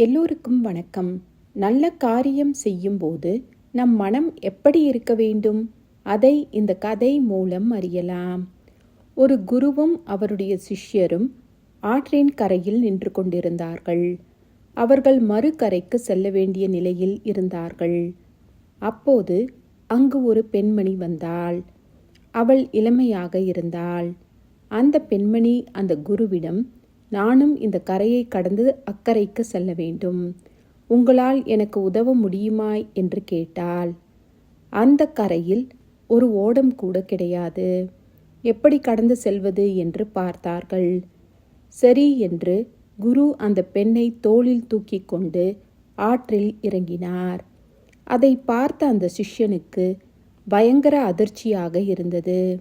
எல்லோருக்கும் வணக்கம். நல்ல காரியம் செய்யும்போது நம் மனம் எப்படி இருக்க வேண்டும்? அதை இந்த கதை மூலம் அறியலாம். ஒரு குருவும் அவருடைய சிஷ்யரும் ஆற்றின் கரையில் நின்று கொண்டிருந்தார்கள். அவர்கள் மறுகரைக்கு செல்ல வேண்டிய நிலையில் இருந்தார்கள். அப்போது அங்கு ஒரு பெண்மணி வந்தாள். அவள் இளமையாக இருந்தாள். அந்த பெண்மணி அந்த குருவிடம் நானும் இந்த கரையை கடந்து அக்கறைக்கு செல்ல வேண்டும். உங்களால் எனக்கு உதவ முடியுமா என்று கேட்டாள். அந்த கரையில் ஒரு ஓடம் கூட கிடையாது. எப்படி கடந்து செல்வது? என்று பார்த்தார்கள். சரி என்று குரு அந்த பெண்ணை தோளில் தூக்கி கொண்டு ஆற்றில் இறங்கினார். அதை பார்த்த அந்த சிஷ்யனுக்கு பயங்கர அதிர்ச்சியாக இருந்தது.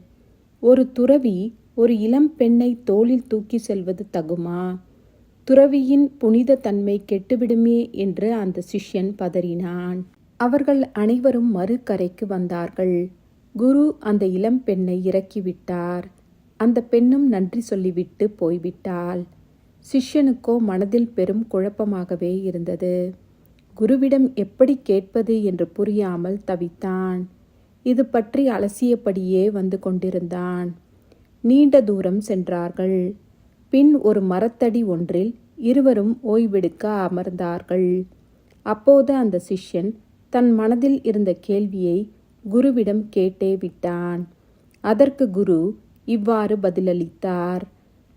ஒரு துறவி ஒரு இளம் பெண்ணை தோளில் தூக்கி செல்வது தகுமா? துறவியின் புனித தன்மை கெட்டுவிடுமே என்று அந்த சிஷ்யன் பதறினான். அவர்கள் அனைவரும் மறுக்கரைக்கு வந்தார்கள். குரு அந்த இளம் பெண்ணை இறக்கிவிட்டார். அந்த பெண்ணும் நன்றி சொல்லிவிட்டு போய்விட்டாள். சிஷ்யனுக்கோ மனதில் பெரும் குழப்பமாகவே இருந்தது. குருவிடம் எப்படி கேட்பது என்று புரியாமல் தவித்தான். இது பற்றி அலசியபடியே வந்து கொண்டிருந்தான். நீண்ட தூரம் சென்றார்கள். பின் ஒரு மரத்தடி ஒன்றில் இருவரும் ஓய்வெடுக்க அமர்ந்தார்கள். அப்போது அந்த சிஷ்யன் தன் மனதில் இருந்த கேள்வியை குருவிடம் கேட்டே விட்டான். அதற்கு குரு இவ்வாறு பதிலளித்தார்.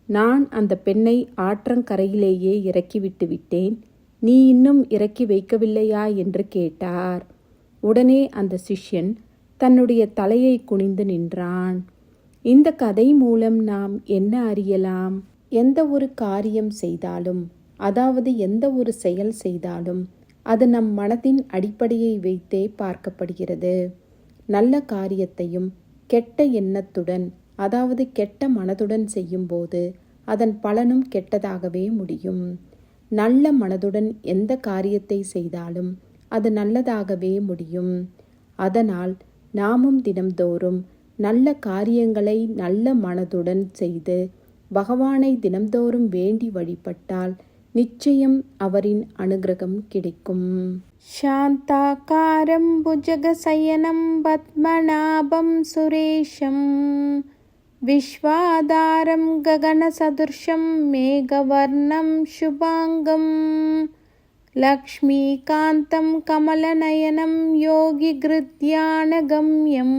நான் அந்த பெண்ணை ஆற்றங்கரையிலேயே இறக்கிவிட்டு விட்டேன். நீ இன்னும் இறக்கி வைக்கவில்லையா? என்று கேட்டார். உடனே அந்த சிஷ்யன் தன்னுடைய தலையை குனிந்து நின்றான். இந்த கதை மூலம் நாம் என்ன அறியலாம்? எந்த ஒரு காரியம் செய்தாலும் அதாவது எந்த ஒரு செயல் செய்தாலும் அது நம் மனதின் அடிப்படையை வைத்தே பார்க்கப்படுகிறது. நல்ல காரியத்தையும் கெட்ட எண்ணத்துடன் அதாவது கெட்ட மனதுடன் செய்யும்போது அதன் பலனும் கெட்டதாகவே முடியும். நல்ல மனதுடன் எந்த காரியத்தை செய்தாலும் அது நல்லதாகவே முடியும். அதனால் நாமும் தினம்தோறும் நல்ல காரியங்களை நல்ல மனதுடன் செய்து பகவானை தினந்தோறும் வேண்டி வழிபட்டால் நிச்சயம் அவரின் அனுகிரகம் கிடைக்கும். சாந்தாக்காரம் புஜகசயனம் பத்மநாபம் சுரேஷம் விஸ்வாதாரம் ககனசதுர்ஷம் மேகவர்ணம் சுபாங்கம் லக்ஷ்மீகாந்தம் கமலநயனம் யோகி கிருத்யானகம்யம்